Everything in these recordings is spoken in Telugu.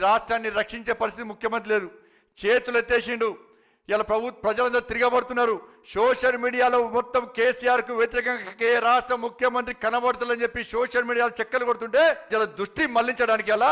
రాష్ట్రాన్ని రక్షించే పరిస్థితి ముఖ్యమంత్రి లేదు. చేతులు ఎత్తేసిండు. ఇలా ప్రభు ప్రజలందరూ తిరగబడుతున్నారు. సోషల్ మీడియాలో మొత్తం కేసీఆర్కు వ్యతిరేకంగా ఏ రాష్ట్ర ముఖ్యమంత్రి కనబడుతుందని చెప్పి సోషల్ మీడియాలో చెక్కలు కొడుతుంటే ఇలా దృష్టి మళ్ళించడానికి ఎలా?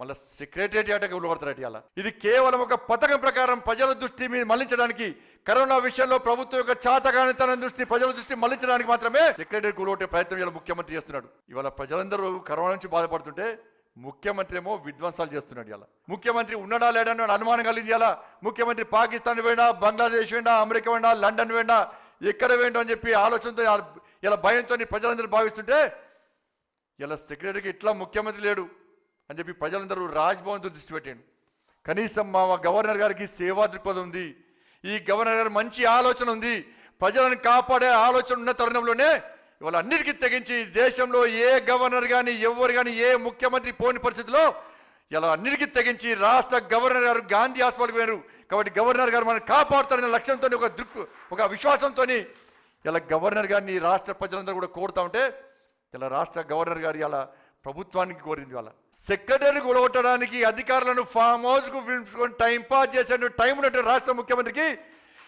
మళ్ళీ సెక్రటేరియట్ కొడతారట ఇలా. ఇది కేవలం ఒక పథకం ప్రకారం ప్రజల దృష్టి మీద మళ్ళించడానికి కరోనా విషయంలో ప్రభుత్వం యొక్క చాతగానితన దృష్టి ప్రజల దృష్టి మళ్ళించడానికి మాత్రమే సెక్రటరీ కూలగొట్టే ప్రయత్నం ఇలా ముఖ్యమంత్రి చేస్తున్నాడు. ఇవాళ ప్రజలందరూ కరోనా నుంచి బాధపడుతుంటే ముఖ్యమంత్రి ఏమో విధ్వంసాలు చేస్తున్నాడు ఇలా ముఖ్యమంత్రి ఉన్నాడా లేడని అనుమానం కలిగింది ఇలా ముఖ్యమంత్రి పాకిస్తాన్ వేడా బంగ్లాదేశ్ వేడా అమెరికా వేడా లండన్ వేడా ఎక్కడ పోయినా అని చెప్పి ఆలోచనతో ఇలా భయంతో ప్రజలందరూ భావిస్తుంటే ఇలా సెక్రటరీకి ఇట్లా ముఖ్యమంత్రి లేడు అని చెప్పి ప్రజలందరూ రాజ్భవన్తో దృష్టి పెట్టాడు కనీసం మా గవర్నర్ గారికి సేవా దృక్పథం ఉంది. ఈ గవర్నర్ గారు మంచి ఆలోచన ఉంది. ప్రజలను కాపాడే ఆలోచన ఉన్న తరుణంలోనే ఇవాళ అన్నిటికీ తెగించి దేశంలో ఏ గవర్నర్ కానీ ఎవరు కానీ ఏ ముఖ్యమంత్రి పోని పరిస్థితిలో ఇలా అన్నిటికీ తెగించి రాష్ట్ర గవర్నర్ గారు గాంధీ హాస్పిటల్కి పోయారు. కాబట్టి గవర్నర్ గారు మనం కాపాడుతారనే లక్ష్యంతో ఒక దృక్ ఒక విశ్వాసంతో ఇలా గవర్నర్ గారిని రాష్ట్ర ప్రజలందరూ కూడా కోరుతా ఉంటే ఇలా రాష్ట్ర గవర్నర్ గారు ఇలా ప్రభుత్వానికి కోరింది వాళ్ళ సెక్రటరీ కూడగొట్టడానికి అధికారులను ఫామ్ హౌస్కు పిలుచుకొని టైం పాస్ చేసే టైం ఉన్నట్టు రాష్ట్ర ముఖ్యమంత్రికి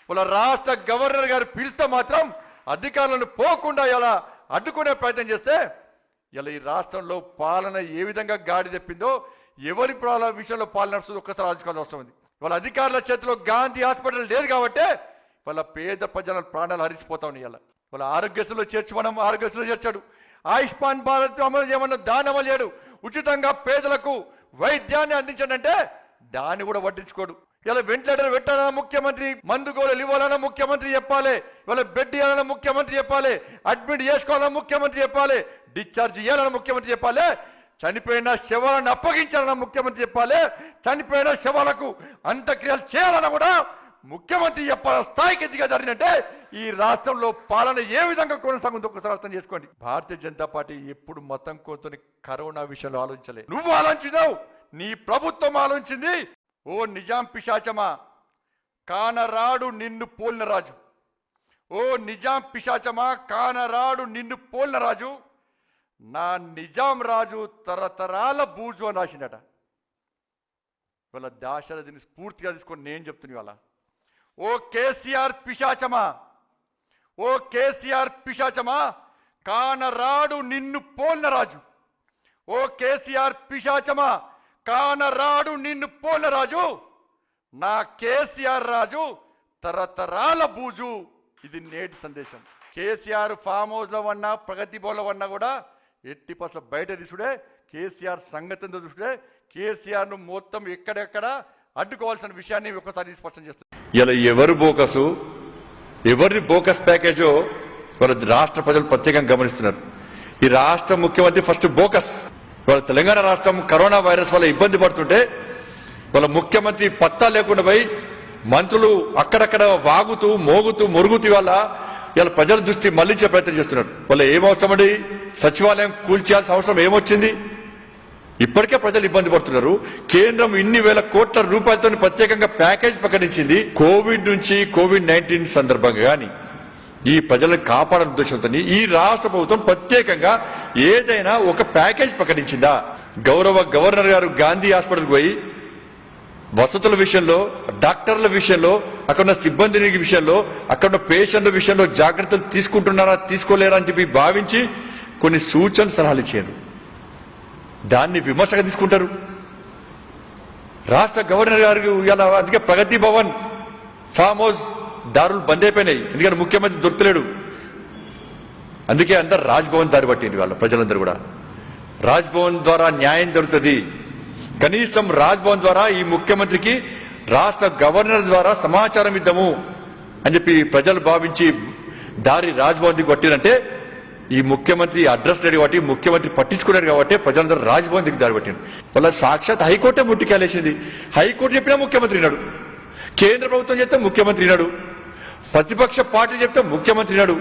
వాళ్ళ రాష్ట్ర గవర్నర్ గారు పిలిస్తే మాత్రం అధికారులను పోకుండా ఇలా అడ్డుకునే ప్రయత్నం చేస్తే ఇలా ఈ రాష్ట్రంలో పాలన ఏ విధంగా గాడి తెప్పిందో ఎవరి విషయంలో పాలన నడుస్తుంది ఒక్కసారి ఆలోచించాల్సిన అవసరం ఉంది. వాళ్ళ అధికారుల చేతిలో గాంధీ హాస్పిటల్ లేదు కాబట్టి వాళ్ళ పేద ప్రజల ప్రాణాలు హరిచిపోతా ఉన్నాయి ఇలా. వాళ్ళ ఆరోగ్యశ్రీలో చేర్చి మనం ఆరోగ్యశ్రీలో చేర్చాడు. ఆయుష్మాన్ భారత్ అమలు చేయమన్న దాని అమలు చేయడు. ఉచితంగా పేదలకు వైద్యాన్ని అందించాడంటే దాన్ని కూడా వడ్డించుకోడు. ఇలా వెంటిలేటర్ పెట్టాలన్న ముఖ్యమంత్రి మందు గోళలు ఇవ్వాలన్న ముఖ్యమంత్రి చెప్పాలి. ఇవాళ బెడ్ ఇవ్వాలన్న ముఖ్యమంత్రి చెప్పాలి. అడ్మిట్ చేసుకోవాలన్న ముఖ్యమంత్రి చెప్పాలి. డిశ్చార్జ్ ఇవ్వాలన్న ముఖ్యమంత్రి చెప్పాలి. చనిపోయిన శవాలను అప్పగించాలన్న ముఖ్యమంత్రి చెప్పాలి. చనిపోయిన శవాలకు అంత్యక్రియలు చేయాలన్న కూడా ముఖ్యమంత్రి చెప్పాల. స్థాయికి దిగజారినంటే ఈ రాష్ట్రంలో పాలన ఏ విధంగా కొనసాగుందో ఒకసారి అర్థం చేసుకోండి. భారతీయ జనతా పార్టీ ఎప్పుడు మతం కోతని కరోనా విషయంలో ఆలోచించలేదు నువ్వు ఆలోచించావు నీ ప్రభుత్వం ఆలోచించింది. ఓ నిజాం పిశాచమా కానరాడు నిన్ను పోలిన రాజు. ఓ నిజాం పిశాచమా కానరాడు నిన్ను పోలిన రాజు. నా నిజాం రాజు తరతరాల బూజు అని రాసిండట ఇవాళ దాశరథిని స్ఫూర్తిగా తీసుకొని నేను చెప్తున్నా ఇవాళ. ఓ కేసీఆర్ పిశాచమా ఓ కేసీఆర్ పిశాచమా కానరాడు నిన్ను పోలిన రాజు. ఓ కేసీఆర్ పిశాచమా కానరాడు నిన్ను పోలరాజు. రాజు నా కేసీఆర్ రాజు తరతరాల బూజు. ఇది నేటి సందేశం. కేసీఆర్ ఫామ్ హౌస్లో ఉన్న ప్రగతి భవన్లో ఉన్న కూడా ఎట్టి పర్సెంట్ బయట తీసుడే కేసీఆర్ సంగతితో చూసుడే కేసీఆర్ను మొత్తం ఎక్కడెక్కడ అడ్డుకోవాల్సిన విషయాన్ని ఒకసారి స్పష్టం చేస్తుంది ఇలా ఎవరు బోకసు ఎవరిది బోకస్ ప్యాకేజో వాళ్ళ రాష్ట్ర ప్రజలు ప్రత్యేకంగా గమనిస్తున్నారు. ఈ రాష్ట్ర ముఖ్యమంత్రి ఫస్ట్ బోకస్. వాళ్ళ తెలంగాణ రాష్ట్రం కరోనా వైరస్ వల్ల ఇబ్బంది పడుతుంటే వాళ్ళ ముఖ్యమంత్రి పత్తా లేకుండా పోయి మంత్రులు అక్కడక్కడ వాగుతూ మోగుతూ మురుగుతూ వల్ల ఇలా ప్రజల దృష్టి మళ్ళించే ప్రయత్నం చేస్తున్నారు. వాళ్ళ ఏం సచివాలయం కూల్చేయాల్సిన అవసరం ఏమొచ్చింది? ఇప్పటికే ప్రజలు ఇబ్బంది పడుతున్నారు. కేంద్రం ఇన్ని వేల కోట్ల రూపాయలతో ప్రత్యేకంగా ప్యాకేజ్ ప్రకటించింది. కోవిడ్ నుంచి కోవిడ్ నైన్టీన్ సందర్భంగా కానీ. ఈ ప్రజలను కాపాడని ఉద్దేశంతో ఈ రాష్ట్ర ప్రభుత్వం ప్రత్యేకంగా ఏదైనా ఒక ప్యాకేజ్ ప్రకటించిందా? గౌరవ గవర్నర్ గారు గాంధీ హాస్పిటల్కి పోయి వసతుల విషయంలో డాక్టర్ల విషయంలో అక్కడ ఉన్న సిబ్బంది విషయంలో అక్కడ ఉన్న పేషెంట్ల విషయంలో జాగ్రత్తలు తీసుకుంటున్నారా తీసుకోలేరా అని చెప్పి భావించి కొన్ని సూచన సలహాలు ఇచ్చారు. దాన్ని విమర్శగా తీసుకుంటారు. రాష్ట్ర గవర్నర్ గారు ఇలా అందుకే ప్రగతి భవన్ ఫామ్ హౌస్ దారులు బంద్ అయిపోయినాయి. ఎందుకంటే ముఖ్యమంత్రి దొరకలేడు. అందుకే అందరు రాజ్భవన్ దారి పట్టింది వాళ్ళ ప్రజలందరూ కూడా. రాజ్భవన్ ద్వారా న్యాయం దొరుకుతుంది కనీసం రాజ్భవన్ ద్వారా ఈ ముఖ్యమంత్రికి రాష్ట్ర గవర్నర్ ద్వారా సమాచారం ఇద్దాము అని చెప్పి ప్రజలు భావించి దారి రాజ్భవన్ దిగి ఈ ముఖ్యమంత్రి అడ్రస్ లేడు కాబట్టి ముఖ్యమంత్రి పట్టించుకున్నాడు కాబట్టి ప్రజలందరూ రాజ్భవన్ దిగి దారి పట్టిండు వాళ్ళ సాక్షాత్ హైకోర్టే ముట్టికేలేసింది హైకోర్టు చెప్పినా ముఖ్యమంత్రి నాడు కేంద్ర ప్రభుత్వం చెప్తే ముఖ్యమంత్రి నాడు ప్రతిపక్ష పార్టీ చెప్తే ముఖ్యమంత్రి నాడు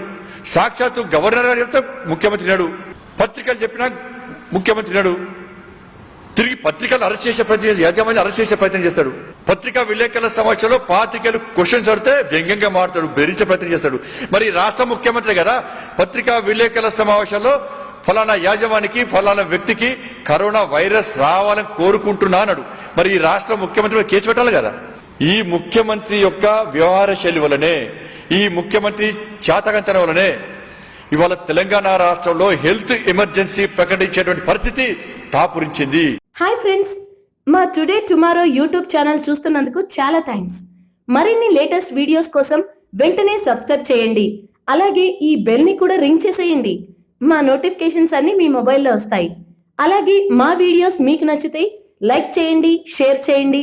సాక్షాత్తు గవర్నర్ గారు చెప్తే ముఖ్యమంత్రి నాడు పత్రికలు చెప్పినా ముఖ్యమంత్రి నాడు తిరిగి పత్రికలు అరెస్ట్ చేసే ప్రయత్నం యాజమాన్యం అరెస్ట్ చేసే ప్రయత్నం చేస్తాడు. పత్రికా విలేకరుల సమావేశంలో పాత్రికలు క్వశ్చన్స్ అడితే వ్యంగ్యంగా మారుతాడు బెదిరించే ప్రయత్నం చేస్తాడు. మరి రాష్ట్ర ముఖ్యమంత్రి కదా పత్రికా విలేకరుల సమావేశంలో ఫలానా యాజమానికి ఫలానా వ్యక్తికి కరోనా వైరస్ రావాలని కోరుకుంటున్నానడు మరి ఈ రాష్ట్ర ముఖ్యమంత్రి కేసు పెట్టాలి కదా? ఈ ముఖ్యమంత్రి యొక్క వ్యవహార శైలి వలనే ఈ ముఖ్యమంత్రి చాతకంతనం వలనే ఇవాళ తెలంగాణ రాష్ట్రంలో హెల్త్ ఎమర్జెన్సీ ప్రకటించేటువంటి పరిస్థితి తాపురించింది. హాయ్ ఫ్రెండ్స్ మా టుడే టుమారో యూట్యూబ్ ఛానల్ చూస్తున్నందుకు చాలా థ్యాంక్స్. మరిన్ని లేటెస్ట్ వీడియోస్ కోసం వెంటనే సబ్స్క్రైబ్ చేయండి. అలాగే ఈ బెల్ని కూడా రింగ్ చేసేయండి. మా నోటిఫికేషన్స్ అన్ని మీ మొబైల్లో వస్తాయి. అలాగే మా వీడియోస్ మీకు నచ్చితే లైక్ చేయండి షేర్ చేయండి.